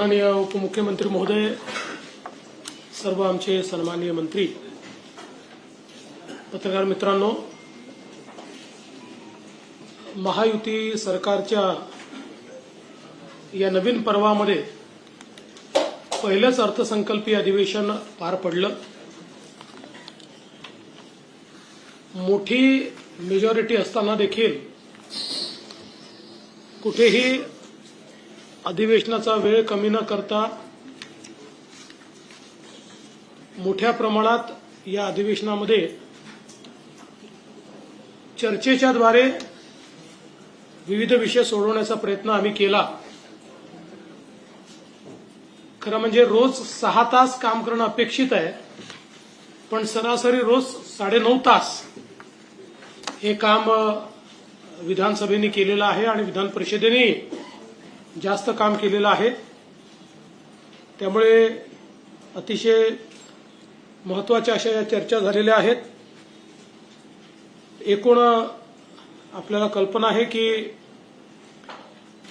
माननीय उपमुख्यमंत्री महोदय सर्व आमचे सन्माननीय मंत्री पत्रकार मित्रांनो महायुती सरकारच्या या नवीन पर्वामध्ये पहिलंच अर्थसंकल्पीय अधिवेशन पार पडलं. मोठी मेजॉरिटी असताना देखील कुठेही अधिवेशनाचा वेळ कमी न करता मोठ्या प्रमाणात या अधिवेशनामध्ये चर्चेच्या द्वारे विविध विषय सोडवण्याचा प्रयत्न आम्ही केला. खरं म्हणजे रोज सहा तास काम करणं अपेक्षित आहे पण सरासरी रोज साडेनऊ तास हे काम विधानसभेने केलेलं आहे आणि विधान परिषदेने जास्त काम केलेलं आहे. त्यामुळे अतिशय महत्त्वाच्या अशा या चर्चा झालेल्या आहेत. एकूण आपल्याला कल्पना आहे की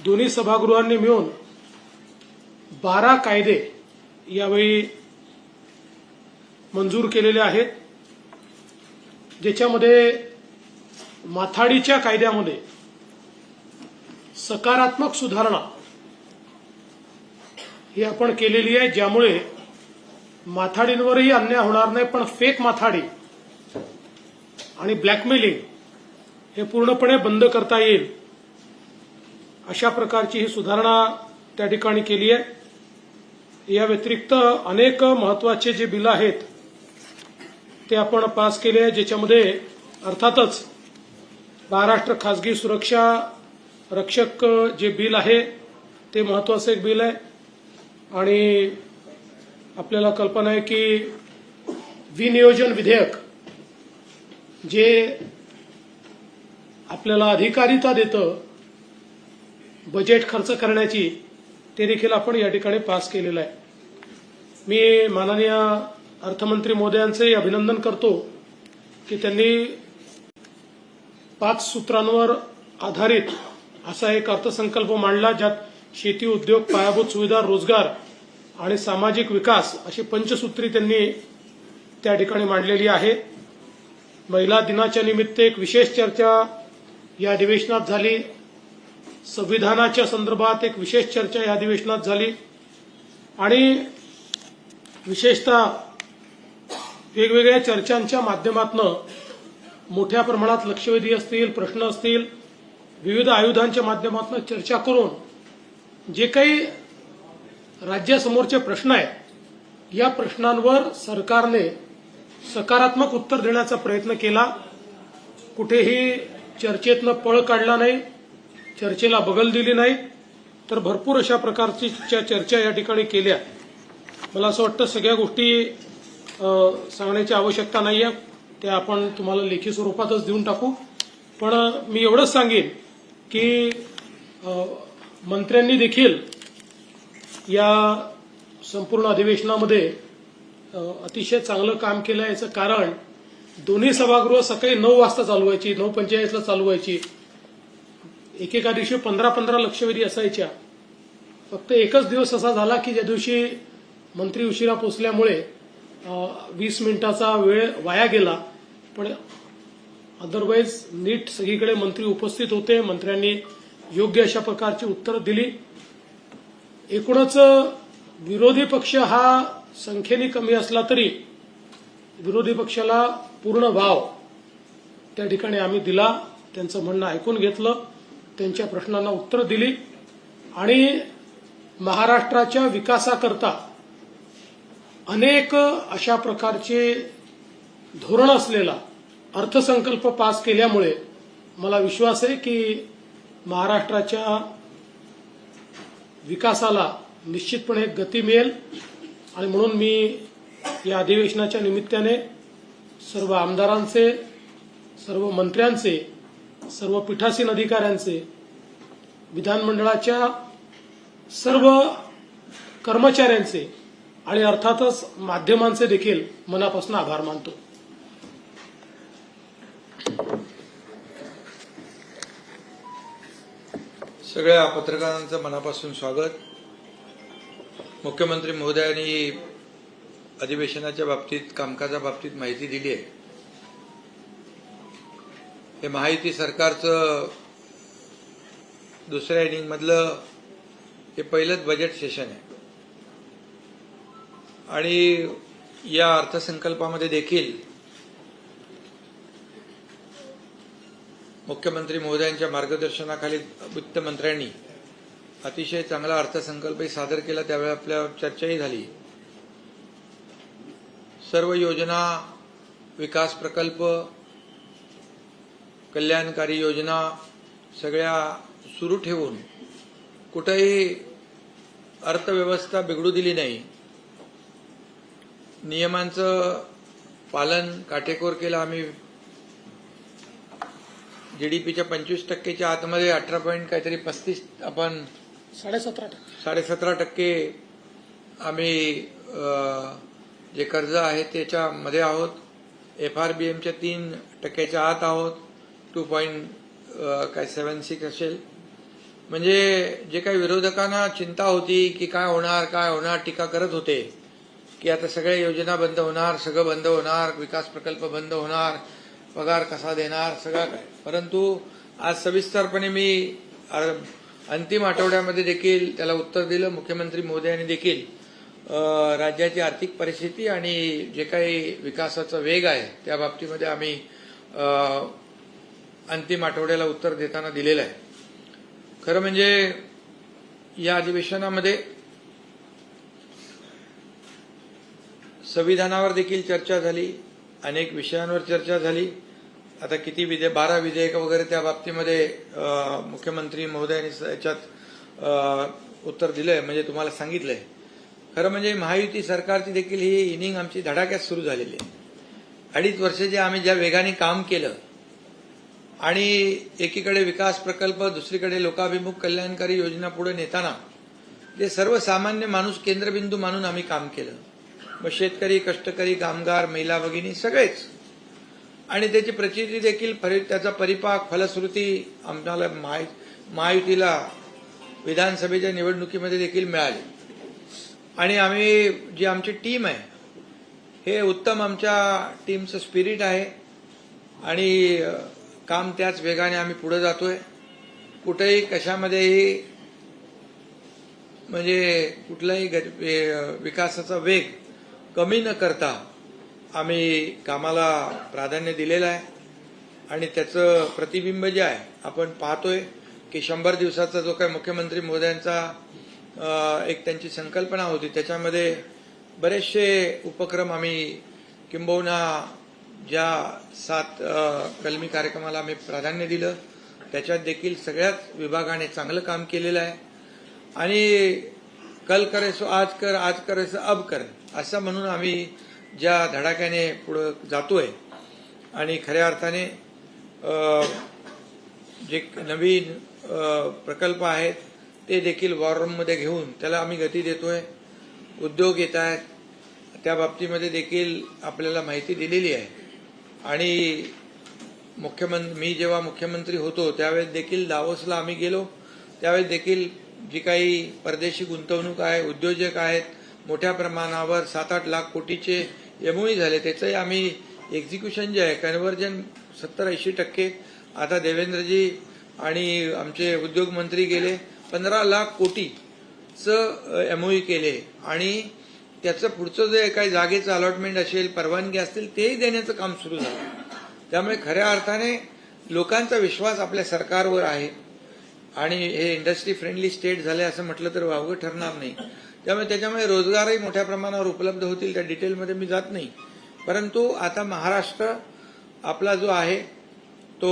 दोन्ही सभागृहांनी मिळून बारा कायदे यावेळी मंजूर केलेले आहेत. ज्याच्यामध्ये माथाडीच्या कायद्यामध्ये सकारात्मक सुधारणा ही आपण केलेली आहे ज्यामुळे माथाडींवरही अन्याय होणार नाही पण फेक माथाडी आणि ब्लॅकमेलिंग हे पूर्णपणे बंद करता येईल. अशा प्रकारची ही सुधारणा त्या ठिकाणी केली आहे. या व्यतिरिक्त अनेक महत्त्वाचे जे बिल आहेत ते आपण पास केले आहे ज्याच्यामध्ये अर्थातच महाराष्ट्र खासगी सुरक्षा रक्षक जे बिल आहे ते महत्वाचं एक बिल आहे. आणि आपल्याला कल्पना आहे की विनियोजन विधेयक जे आपल्याला अधिकारिता देतं बजेट खर्च करण्याची ते देखील आपण या ठिकाणी पास केलेलं आहे. मी माननीय अर्थमंत्री मोदयांचे अभिनंदन करतो की त्यांनी पाच सूत्रांवर आधारित असा एक अर्थसंकल्प मांडला ज्यात शेती उद्योग पायाभूत सुविधा रोजगार आणि सामाजिक विकास अशी पंचसूत्री त्यांनी त्या ठिकाणी मांडलेली आहे. महिला दिनाच्या निमित्त एक विशेष चर्चा या अधिवेशनात झाली. संविधानाच्या संदर्भात एक विशेष चर्चा या अधिवेशनात झाली. आणि विशेषतः वेगवेगळ्या चर्चांच्या माध्यमातून मोठ्या प्रमाणात लक्षवेधी असतील प्रश्न असतील विविध आयुधांच्या माध्यमातून चर्चा करून जे काही राज्यासमोरचे प्रश्न आहेत या प्रश्नांवर सरकारने सकारात्मक उत्तर देण्याचा प्रयत्न केला. कुठेही चर्चेतनं पळ काढला नाही चर्चेला बगल दिली नाही तर भरपूर अशा प्रकारची चर्चा या ठिकाणी केल्या. मला असं वाटतं सगळ्या गोष्टी सांगण्याची आवश्यकता नाही आहे त्या आपण तुम्हाला लेखी स्वरूपातच देऊन टाकू. पण मी एवढंच सांगेन की मंत्र्यांनी देखील या संपूर्ण अधिवेशनामध्ये अतिशय चांगलं काम केलं याचं कारण दोन्ही सभागृह सकाळी नऊ वाजता चालू व्हायची नऊ पंचेचाळीसला चालू व्हायची एकेका दिवशी पंधरा पंधरा लक्षवेधी असायच्या. फक्त एकच दिवस असा झाला की ज्या दिवशी मंत्री उशिरा पोचल्यामुळे वीस मिनिटाचा वेळ वाया गेला. पण अदरवाईज नीट सगळीकडे मंत्री उपस्थित होते. मंत्र्यांनी योग्य अशा प्रकारची उत्तरं दिली. एकूणच विरोधी पक्ष हा संख्येने कमी असला तरी विरोधी पक्षाला पूर्ण वाव त्या ठिकाणी आम्ही दिला. त्यांचं म्हणणं ऐकून घेतलं. त्यांच्या प्रश्नांना उत्तर दिली. आणि महाराष्ट्राच्या विकासाकरता अनेक अशा प्रकारचे धोरण असलेला अर्थसंकल्प पास केल्यामुळे मला विश्वास आहे की महाराष्ट्राच्या विकासाला निश्चितपणे गती मिळेल. आणि म्हणून मी या अधिवेशनाच्या निमित्ताने सर्व आमदारांचे सर्व मंत्र्यांचे सर्व पीठासीन अधिकाऱ्यांचे विधानमंडळाच्या सर्व कर्मचाऱ्यांचे आणि अर्थातच माध्यमांचे देखील मनापासून आभार मानतो. सगळ्या पत्रकारांचं मनापासून स्वागत. मुख्यमंत्री महोदयांनी अधिवेशनाच्या बाबतीत कामकाजा बाबतीत माहिती दिली आहे. हे माहिती सरकारचं दुसऱ्या इनिंगमधलं हे पहिलंच बजेट सेशन आहे. आणि या अर्थसंकल्पामध्ये देखील मुख्यमंत्री महोदयांच्या मार्गदर्शनाखाली वित्तमंत्र्यांनी अतिशय चांगला अर्थसंकल्पही सादर केला त्यावेळी आपल्या चर्चाही झाली. सर्व योजना विकास प्रकल्प कल्याणकारी योजना सगळ्या सुरू ठेवून कुठेही अर्थव्यवस्था बिघडू दिली नाही नियमांचं पालन काटेकोर केलं. आम्ही जीडीपीच्या पंचवीस टक्केच्या आतमध्ये अठरा पॉईंट काहीतरी पस्तीस आपण साडेसतरा टक्के. साडेसतरा टक्के आम्ही जे कर्ज आहे त्याच्यामध्ये आहोत. एफ आर बी एमच्या तीन टक्क्याच्या आत आहोत. टू पॉईंट काय सेवन सिक्स असेल. म्हणजे जे काही विरोधकांना चिंता होती की काय होणार काय होणार टीका करत होते की आता सगळ्या योजना बंद होणार सगळं बंद होणार विकास प्रकल्प बंद होणार पगार कसा देणार सगळं काय. परंतु आज सविस्तरपणे मी अंतिम आठवड्यामध्ये देखील त्याला उत्तर दिलं. मुख्यमंत्री महोदयांनी देखील राज्याची आर्थिक परिस्थिती आणि जे काही विकासाचा वेग आहे त्या बाबतीमध्ये आम्ही अंतिम आठवड्याला उत्तर देताना दिलेलं आहे. खरं म्हणजे या अधिवेशनामध्ये संविधानावर देखील चर्चा झाली. अनेक विषयांवर चर्चा झाली. आता किती विधेयक बारा विधेयक वगैरे त्या बाबतीमध्ये मुख्यमंत्री महोदयांनी याच्यात उत्तर दिलंय म्हणजे तुम्हाला सांगितलंय. खरं म्हणजे महायुती सरकारची देखील ही इनिंग आमची धडाक्यात सुरू झालेली आहे. अडीच वर्ष जे आम्ही ज्या वेगाने काम केलं आणि एकीकडे विकास प्रकल्प दुसरीकडे लोकाभिमुख कल्याणकारी योजना पुढे नेताना जे सर्वसामान्य माणूस केंद्रबिंदू मानून आम्ही काम केलं. मग शेतकरी कष्टकरी कामगार महिला भगिनी सगळेच. आणि त्याची प्रचिती देखील परि- त्याचा परिपाक फलश्रुती आम्हाला महाय- महायुतीला विधानसभेच्या निवडणुकीमध्ये देखील मिळाली. आणि आम्ही जी आमची टीम आहे हे उत्तम आमच्या टीमचं स्पिरिट आहे. आणि काम त्याच वेगाने आम्ही पुढे जातोय. कुठेही कशामध्येही म्हणजे कुठलाही विकासाचा वेग कमी न करता आम्ही कामाला प्राधान्य दिलेलं आहे. आणि त्याचं प्रतिबिंब जे आहे आपण पाहतोय की शंभर दिवसाचा जो काही मुख्यमंत्री मोद्यांचा एक त्यांची संकल्पना होती त्याच्यामध्ये बरेचसे उपक्रम आम्ही किंबहुना ज्या सात कलमी कार्यक्रमाला आम्ही प्राधान्य दिलं त्याच्यात देखील सगळ्याच विभागाने चांगलं काम केलेलं आहे. आणि कल करेसो आज कर आज करेसो अब कर. असं म्हणून आम्ही ज्या धडाक्याने पुढं जातोय आणि खऱ्या अर्थाने जे नवीन प्रकल्प आहेत ते देखील वॉर रूममध्ये घेऊन त्याला आम्ही गती देतोय. उद्योग येत आहेत. त्या बाबतीमध्ये देखील आपल्याला माहिती दिलेली आहे. आणि मुख्यमंत्री मी जेव्हा मुख्यमंत्री होतो त्यावेळेस देखील दावोसला आम्ही गेलो. त्यावेळेस देखील जी काही परदेशी गुंतवणूक आहे उद्योजक आहेत मोठ्या प्रमाणावर सात आठ लाख कोटीचे एमओई झाले. त्याचंही आम्ही एक्झिक्युशन जे आहे कन्व्हर्जन सत्तर ऐंशी टक्के. आता देवेंद्रजी आणि आमचे उद्योग मंत्री गेले पंधरा लाख कोटीचं एमओई केले. आणि त्याचं पुढचं जे काही जागेचं अलॉटमेंट असेल परवानगी असतील तेही देण्याचं काम सुरू झालं. त्यामुळे खऱ्या अर्थाने लोकांचा विश्वास आपल्या सरकारवर आहे. आणि हे इंडस्ट्री फ्रेंडली स्टेट झाले असं म्हटलं तर वावगं ठरणार नाही. त्यामुळे त्याच्यामुळे रोजगारही मोठ्या प्रमाणावर उपलब्ध होतील त्या डिटेलमध्ये मी जात नाही. परंतु आता महाराष्ट्र आपला जो आहे तो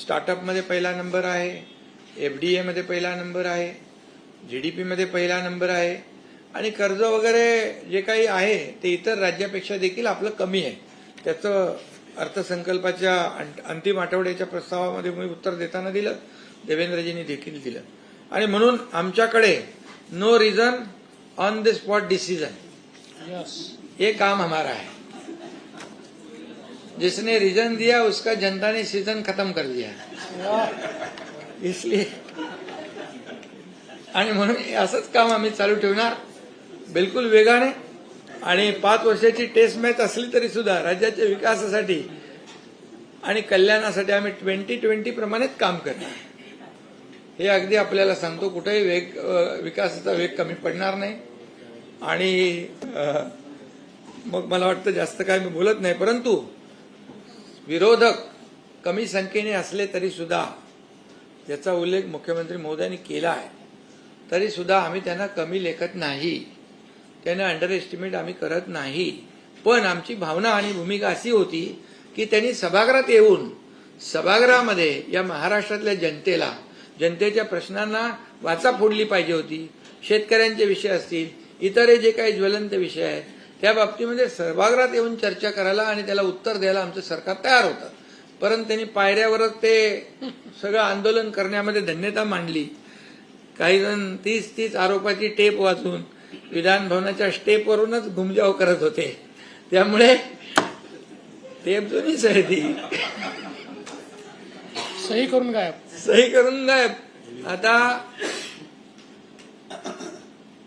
स्टार्टअपमध्ये पहिला नंबर आहे एफडीएमध्ये पहिला नंबर आहे जीडीपीमध्ये पहिला नंबर आहे आणि कर्ज वगैरे जे काही आहे ते इतर राज्यापेक्षा देखील आपलं कमी आहे. त्याचं अर्थसंकल्पाच्या अंतिम आठवड्याच्या प्रस्तावामध्ये मी उत्तर देताना दिलं देवेंद्रजींनी देखील दिलं. आणि म्हणून आमच्याकडे no reason on the spot decision ये काम हमारा है। जिसने रीजन दिया उसका जनता ने सीजन खत्म कर दिया। इसलिए आणि म्हणून असंच काम आम्ही चालू ठेवणार. बिलकुल वेगाने. आणि पाच वर्षाची टेस्ट मॅच असली तरी सुद्धा राज्याच्या विकासासाठी आणि कल्याणासाठी आम्ही ट्वेंटी ट्वेंटी प्रमाणेच काम करणार. हे अगदी आपल्याला सांगतो कुठेही वेग विकासाचा वेग कमी पडणार नाही. आणि मग मला वाटतं जास्त काय मी बोलत नाही परंतु विरोधक कमी संख्येने असले तरी सुद्धा याचा उल्लेख मुख्यमंत्री महोदयांनी केला आहे. तरी सुद्धा आम्ही त्यांना कमी लेखत नाही. त्यांना अंडर एस्टिमेट आम्ही करत नाही. पण आमची भावना आणि भूमिका अशी होती की त्यांनी सभागृहात येऊन सभागृहामध्ये या महाराष्ट्रातल्या जनतेला जनतेच्या प्रश्नांना वाचा फोडली पाहिजे होती. शेतकऱ्यांचे विषय असतील इतर जे काही ज्वलंत विषय आहेत त्या बाबतीमध्ये सभागृहात येऊन चर्चा करायला आणि त्याला उत्तर द्यायला आमचं सरकार तयार होतं. परंतु त्यांनी पायऱ्यावरच ते सगळं आंदोलन करण्यामध्ये धन्यता मांडली. काही जण तीस तीस आरोपाची टेप वाचून विधान भवनाच्या स्टेपवरूनच घुमजाव करत होते. त्यामुळे टेप जुनीच आहे ती सही करून गायब. सही करून गायब. आता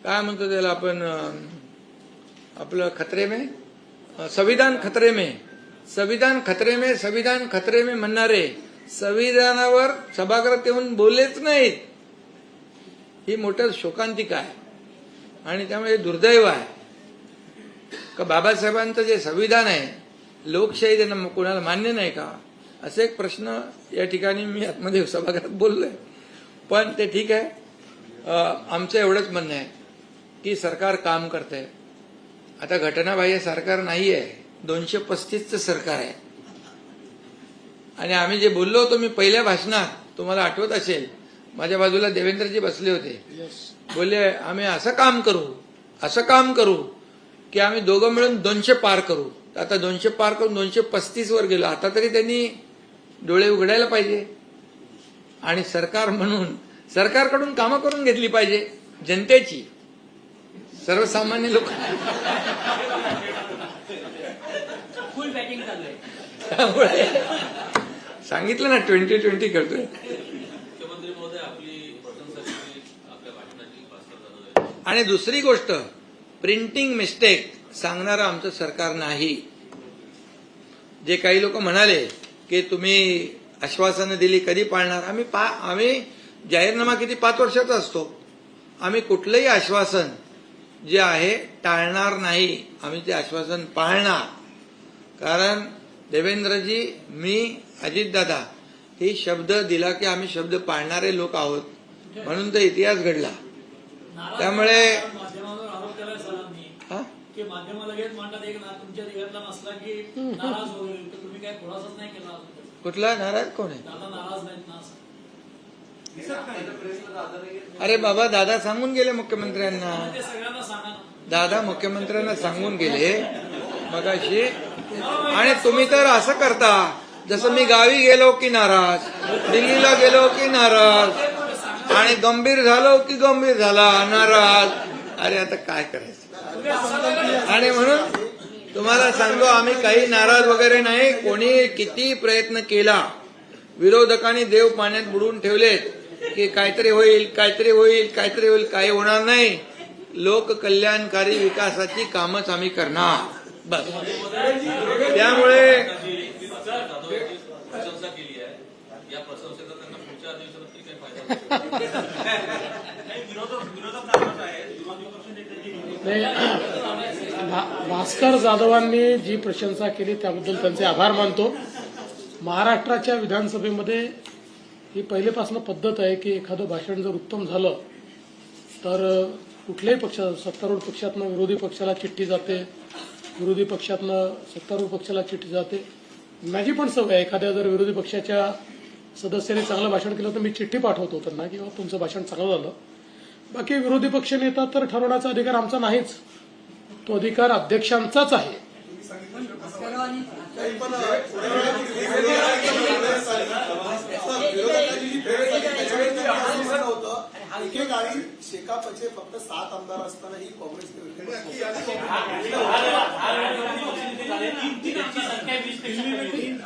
काय म्हणतो त्याला आपण आपलं खतरे में? संविधान खतरे में. संविधान खतरे में संविधान खतरे में म्हणणारे संविधानावर सभागृहात येऊन बोललेच नाहीत. ही मोठं शोकांतिका आहे. आणि त्यामुळे दुर्दैव आहे. का बाबासाहेबांचं जे संविधान आहे लोकशाही त्यांना कोणाला मान्य नाही का? असे एक प्रश्न या ठिकाणी मी आतमध्ये सभागृहात बोललोय. पण ते ठीक आहे. आमचं एवढंच म्हणणं आहे. की सरकार काम करतंय. आता घटनाबाह्य सरकार नाही आहे दोनशे पस्तीसचं सरकार आहे. आणि आम्ही जे बोललो होतो मी पहिल्या भाषणात तुम्हाला आठवत असेल माझ्या बाजूला देवेंद्रजी बसले होते. बोलले आम्ही असं काम करू असं काम करू की आम्ही दोघं मिळून दोनशे पार करू. आता दोनशे पार करून दोनशे पस्तीस वर गेलो. आता तरी त्यांनी डोळे उघडायला पाहिजे. आणि सरकार म्हणून सरकारकडून कामं करून घेतली पाहिजे जनतेची. सर्वसामान्य लोक फुल बॅटिंग चालू आहे त्यामुळे सांगितलं ना ट्वेंटी ट्वेंटी करतोय. आणि दुसरी गोष्ट प्रिंटिंग मिस्टेक सांगणारं आमचं सरकार नाही. जे काही लोक म्हणाले की तुम्ही आश्वासनं दिली कधी पाळणार? आम्ही पा आम्ही जाहीरनामा किती पाच वर्षाचा असतो. आम्ही कुठलंही आश्वासन जे आहे टाळणार नाही. आम्ही ते आश्वासन पाळणार. कारण देवेंद्रजी मी अजितदादा हे शब्द दिला की आम्ही शब्द पाळणारे लोक आहोत. म्हणून तर इतिहास घडला. त्यामुळे. कुठला? नाराज कोण आहे दादा नाराज नाहीत ना असं अरे बाबा दादा सांगून गेले मुख्यमंत्र्यांना. दादा मुख्यमंत्र्यांना सांगून गेले. मगाशी. आणि तुम्ही तर असं करता जसं मी गावी गेलो की नाराज दिल्लीला गेलो की नाराज आणि गंभीर झालो की गंभीर झाला नाराज. अरे आता काय करायचं? आणि म्हणून तुम्हाला सांगतो आम्ही काही नाराज वगैरे नाही. कोणी किती प्रयत्न केला विरोधकांनी देव पाण्यात बुडवून ठेवलेत. की काहीतरी होईल काहीतरी होईल काहीतरी होईल काही होणार नाही. लोक कल्याणकारी विकासाची कामच आम्ही करणार. बस. त्यामुळे भास्कर जाधवांनी जी प्रशंसा केली त्याबद्दल त्यांचे आभार मानतो. महाराष्ट्राच्या विधानसभेमध्ये ही पहिलेपासून पद्धत आहे की एखादं भाषण जर उत्तम झालं तर कुठल्याही पक्ष सत्तारूढ पक्षातनं विरोधी पक्षाला चिठ्ठी जाते. विरोधी पक्षातनं सत्तारूढ पक्षाला चिठ्ठी जाते. माझी पण सवय आहे एखाद्या जर विरोधी पक्षाच्या सदस्याने चांगलं भाषण केलं तर मी चिठ्ठी पाठवतो त्यांना किंवा तुमचं भाषण चांगलं झालं. बाकी विरोधी पक्ष नेता तर ठरवण्याचा अधिकार आमचा नाहीच. तो अधिकार अध्यक्षांचाच आहे. शेकापचे फक्त सात आमदार असताना ही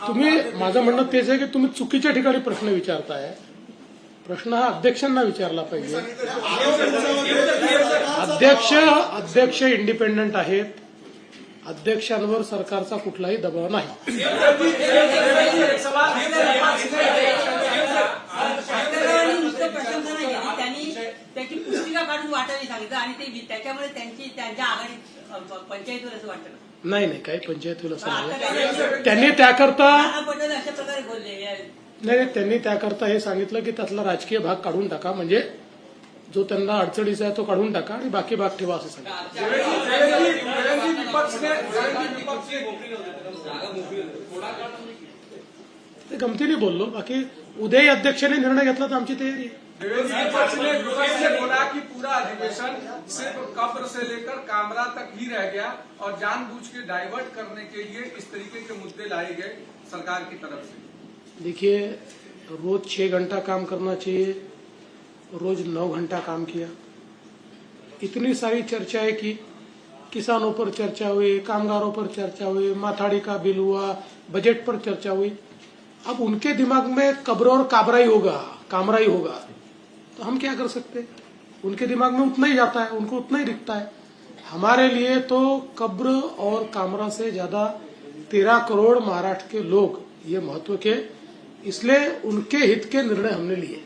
तुम्ही माझं म्हणणं तेच आहे की तुम्ही चुकीच्या ठिकाणी प्रश्न विचारताय. प्रश्न हा अध्यक्षांना विचारला पाहिजे. अध्यक्ष अध्यक्ष इंडिपेंडंट आहेत. अध्यक्षांवर सरकारचा कुठलाही दबाव नाही. त्याची पुस्तिका काढून वाटायला सांगितलं आणि ते त्याच्यामुळे त्यांची त्यांच्या आघाडी पंचायतीवर असं वाटतं नाही नाही काही पंचायत होईल असं नाही. त्यांनी त्याकरता नाना अशा प्रकारे बोलले नाही नाही, त्यांनी त्याकरता हे सांगितलं की त्यातला राजकीय भाग काढून टाका. म्हणजे जो त्यांना अडचणीचा आहे तो काढून टाका बाकी भाग ठेवा असं सांगितलं ते गमतीने बोललो. बाकी उद्याही अध्यक्षांनी निर्णय घेतला तर आमची तयारी ने विपक्ष से बोला कि पूरा अधिवेशन सिर्फ़ कब्र से लेकर कामरा तक ही रह गया और जानबूझ के डाइवर्ट करने के लिए इस तरीके के मुद्दे लाए गए सरकार की तरफ़ से देखिए, रोज छह घंटा काम करना चाहिए रोज नौ घंटा काम किया। इतनी सारी चर्चाएँ की। किसानों पर चर्चा हुई, कामगारों पर चर्चा हुई, माथाड़ी का बिल हुआ, बजट पर चर्चा हुई। अब उनके दिमाग में कब्र और काबरा ही होगा कामरा ही होगा। तो हम क्या कर सकते उनके दिमाग में उतना ही जाता है, उनको उतना ही दिखता है। हमारे लिए तो कब्र और कामरा से ज़्यादा तेरह करोड़ महाराष्ट्र के लोग ये महत्व के, इसलिए उनके हित के निर्णय हमने लिए।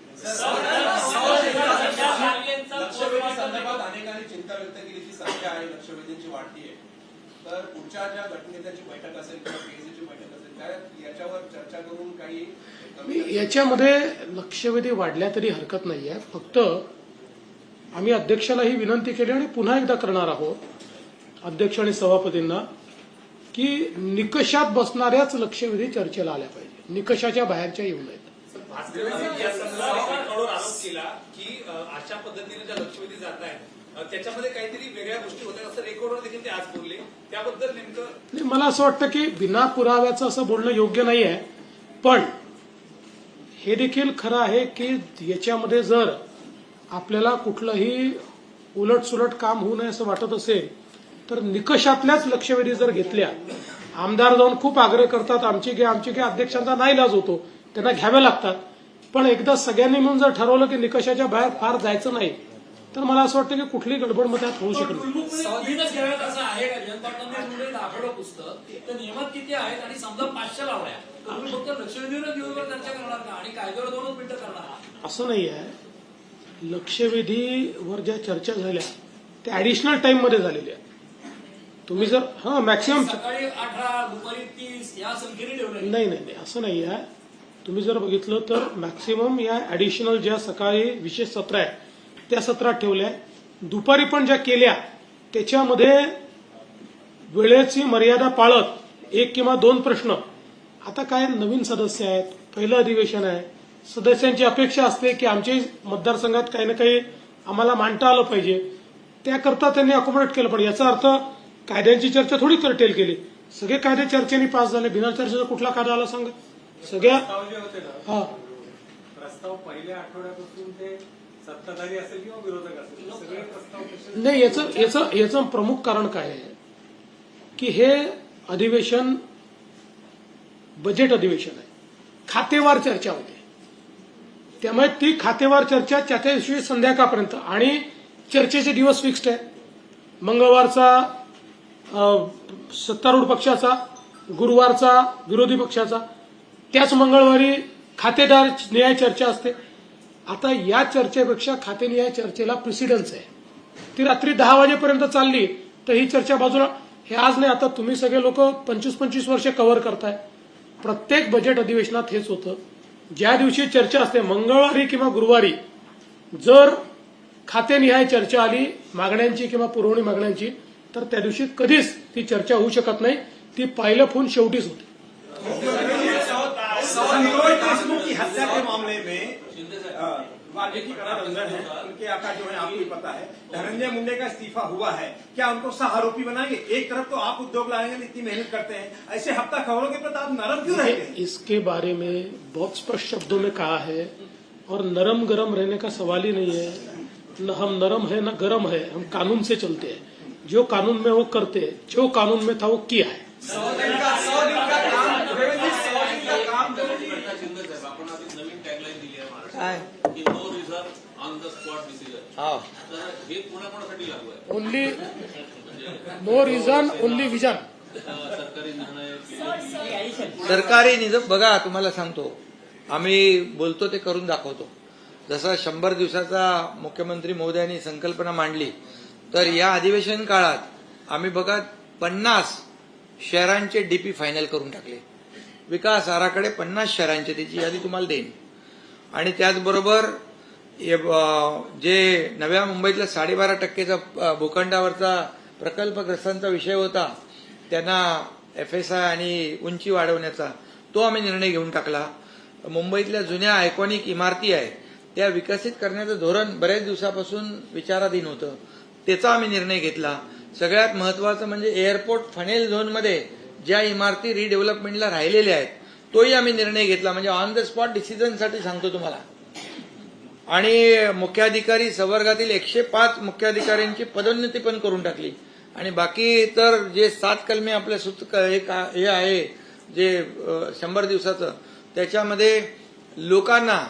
ज्या गटनेत्याची बैठक असेल किंवा पीएससीची बैठक असेल त्या याच्यावर चर्चा करून काही मी याच्यामध्ये लक्षवेधी वाढल्या तरी हरकत नाहीये. फक्त आम्ही अध्यक्षालाही विनंती केली आणि पुन्हा एकदा करणार आहोत अध्यक्ष आणि सभापतींना की निकषात बसणाऱ्याच लक्षवेधी चर्चेला आल्या पाहिजे निकषाच्या बाहेरच्या येऊ नयेत. केला की अशा पद्धतीने ज्या लक्षवेधी जात आहेत त्याच्यामध्ये काहीतरी वेगळ्या गोष्टी होत्या. असं रेकॉर्डवर देखील ते आज बोलले. त्याबद्दल नेमकं म्हणजे मला असं वाटतं की बिना पुराव्याचं असं बोलणं योग्य नाही आहे पण हे देखील खरं आहे की याच्यामध्ये जर आपल्याला कुठलंही उलटसुलट काम होऊ नये असं वाटत असेल तर निकषातल्याच लक्षवेधी जर घेतल्या आमदार जाऊन खूप आग्रह करतात आमची घ्या आमची घ्या अध्यक्षांचा नाईलाज होतो त्यांना घ्यावे लागतात. पण एकदा सगळ्यांनी मिळून जर ठरवलं की निकषाच्या बाहेर फार जायचं नाही तर मला असं वाटतं की कुठलीही गडबड मग त्यात होऊ शकत असं नाही आहे. लक्षवेधीवर ज्या चर्चा झाल्या त्या ऍडिशनल टाइममध्ये झालेल्या. तुम्ही जर हा मॅक्सिमम सकाळी अठरा दुपारी तीस या संख्येने ठेवले नाही नाही नाही असं नाही आहे. तुम्ही जर बघितलं तर मॅक्सिमम या ऍडिशनल ज्या सकाळी विशेष सत्र आहे त्या सत्रात ठेवल्या. दुपारी पण ज्या केल्या त्याच्यामध्ये वेळेची मर्यादा पाळत एक किंवा दोन प्रश्न. आता काय नवीन सदस्य आहेत? पहिलं अधिवेशन आहे. सदस्यांची अपेक्षा असते की आमच्या मतदारसंघात काही ना काही आम्हाला मांडता आलं पाहिजे. त्याकरता त्यांनी अकोमोडेट केलं पण याचा अर्थ कायद्यांची चर्चा थोडी करटेल केली. सगळे कायदे चर्चेने पास झाले. बिना चर्चेचा कुठला कायदा आला सांगा? सगळ्या हा. प्रस्ताव पहिल्या आठवड्यापासून ते सत्ताधारी असेल किंवा विरोधक असेल? सगळे प्रस्ताव कसे? नाही याचं याचं याचं प्रमुख कारण काय आहे? की हे अधिवेशन बजेट अधिवेशन आहे. खातेवार चर्चा होते. त्यामुळे ती खातेवार चर्चा त्या त्या दिवशी संध्याकाळपर्यंत. आणि चर्चेचे दिवस फिक्स्ड आहे. मंगळवारचा अं, सत्तारूढ पक्षाचा गुरुवारचा विरोधी पक्षाचा. त्याच मंगळवारी खातेदार न्याय चर्चा असते. आता या चर्चेपेक्षा खातेनिहाय चर्चेला प्रेसिडन्स आहे ती रात्री दहा वाजेपर्यंत चालली तर ही चर्चा बाजूला हे आज नाही आता तुम्ही सगळे लोक पंचवीस पंचवीस वर्ष कव्हर करताय प्रत्येक बजेट अधिवेशनात हेच होतं ज्या दिवशी चर्चा असते मंगळवारी किंवा गुरुवारी जर खातेनिहाय चर्चा आली मागण्यांची किंवा पुरवणी मागण्यांची तर त्या दिवशी कधीच ती चर्चा होऊ शकत नाही ती पाहिलं फोन शेवटीच होते वाल्मीकि का रंजन है। उनके आका जो है आपको ही पता है। धनंजय मुंडे का इस्तीफा हुआ है। क्या उनको सह आरोपी बनाएँगे? एक तरफ़ तो आप उद्योग लाएँगे इतनी मेहनत करते हैं। ऐसे हफ़्ता खबरों के प्रति आप नरम क्यों रहेंगे? इसके बारे में बहुत स्पष्ट शब्दों में कहा है और नरम गरम रहने का सवाल ही नहीं है। न हम नरम है न गरम है। हम कानून से चलते हैं। जो कानून में वो करते हैं जो कानून में था वो किया है। सौ दिन का सौ दिन का काय हा तर हे कोणाकोणासाठी लागू आहे? Only no reason only vision सरकारी निर्णय केले. सरकारी निज बघा तुम्हाला सांगतो. आम्ही बोलतो ते करून दाखवतो. जसं शंभर दिवसाचा मुख्यमंत्री महोदयांनी संकल्पना मांडली तर या अधिवेशन काळात आम्ही बघा पन्नास शहरांचे डीपी फायनल करून टाकले. विकास आराखडे पन्नास शहरांचे त्याची यादी तुम्हाला देईन. आणि त्याचबरोबर जे नव्या मुंबईतल्या साडेबारा टक्केचा भूखंडावरचा प्रकल्पग्रस्तांचा विषय होता त्यांना एफ एस आय आणि उंची वाढवण्याचा तो आम्ही निर्णय घेऊन टाकला. मुंबईतल्या जुन्या आयकॉनिक इमारती आहेत त्या विकसित करण्याचं धोरण बऱ्याच दिवसापासून विचाराधीन होतं. त्याचा आम्ही निर्णय घेतला. सगळ्यात महत्वाचं म्हणजे एअरपोर्ट फनेल झोनमध्ये ज्या इमारती रिडेव्हलपमेंटला राहिलेल्या आहेत तोही आम्ही निर्णय घेतला. म्हणजे ऑन द स्पॉट डिसिजनसाठी सांगतो तुम्हाला. आणि मुख्याधिकारी संवर्गातील एकशे पाच मुख्याधिकाऱ्यांची पदोन्नती पण करून टाकली. आणि बाकी तर जे सात कलमे आपल्या सुत हे का- हे आहे जे शंभर दिवसाचं त्याच्यामध्ये लोकांना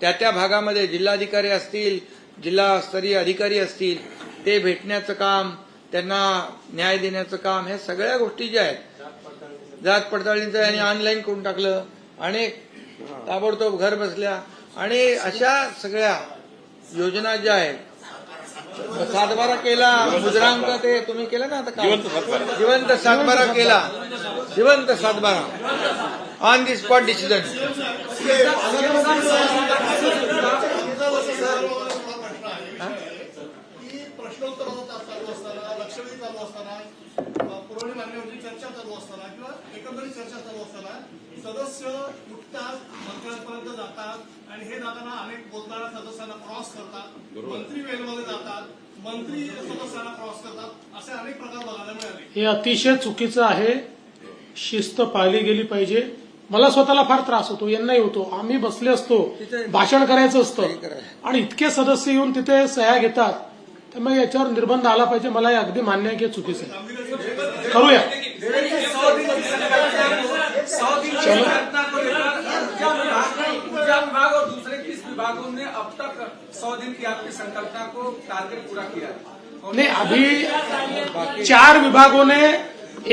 त्या त्या भागामध्ये जिल्हाधिकारी असतील जिल्हास्तरीय अधिकारी असतील ते भेटण्याचं काम त्यांना न्याय देण्याचं काम ह्या सगळ्या गोष्टी ज्या आहेत जात पडताळणीचं यांनी ऑनलाईन करून टाकलं. अनेक ताबडतोब घर बसल्या. आणि अशा सगळ्या योजना ज्या आहेत सातबारा केला मुद्रांक ते तुम्ही केलं ना आता? जिवंत सातबारा. केला. जिवंत सातबारा. ऑन दी स्पॉट डिसिजन की प्रश्नोत्तर चालू असताना लक्षवेधी चालू असताना अ, पुरवणी मागण्यावरची चर्चा चालू असताना किंवा एकंदरीत चर्चा चालू असताना सदस्य उठतात मंत्र्यांपर्यंत जातात आणि हे जाताना अनेक बोलणाऱ्या सदस्यांना क्रॉस करतात मंत्री वेलमध्ये जातात मंत्री सदस्यांना क्रॉस करतात असे अनेक प्रकार बघायला मिळाले. हे अतिशय चुकीचं आहे. शिस्त पाळली गेली पाहिजे. मला स्वतःला फार त्रास होतो यांनाही होतो. आम्ही बसले असतो भाषण करायचं असतं. आणि इतके सदस्य येऊन तिथे सह्या घेतात त्यामुळे याच्यावर निर्बंध आला पाहिजे. मला हे अगदी मान्य आहे की चुकीचं आहे. करूया. लेकर ऊर्जा विभाग और दूसरे किस विभागों ने अब तक सौ दिन की आपकी संकल्पना को टारगेट पूरा किया? है नहीं अभी चार विभागों ने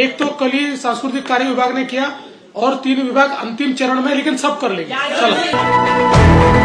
एक तो कली सांस्कृतिक कार्य विभाग ने किया और तीन विभाग अंतिम चरण में लेकिन सब कर लेंगे। चलो।